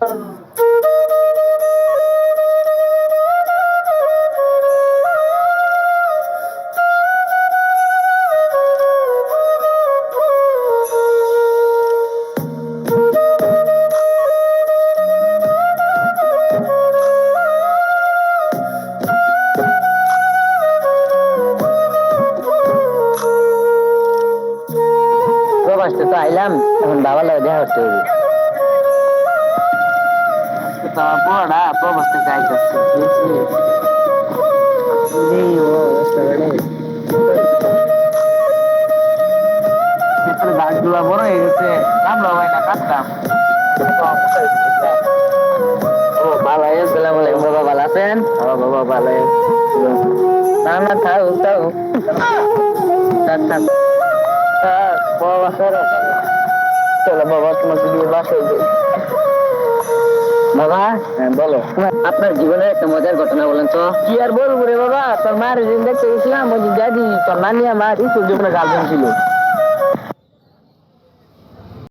প্রবাসতে তো আইলাম এখন বাবার লাগে দেখা করতে বড়া প্রবাসতে যাই করছে এই ও রাস্তাঘাটে গাছগুলা বড় হয়ে গেছে কামলা হয় না কাটতাম ও ভালো আসসালামু আলাইকুম, বাবা ভালো আছেন? ও বাবা ভালো। না না থাক থাক। বাবা বাবা, তোমাকে দিয়ে বাসায় যাই। বাবা? হ্যাঁ বলো। আপনার জীবনে একটা মজার ঘটনা বলেন তো। কি আর বলব রে বাবা? তোর মায়ের দেখতে গেছিলাম ওই দাদি তোর নানিয়া মা স্কুল জীবনে গার্জেন ছিল।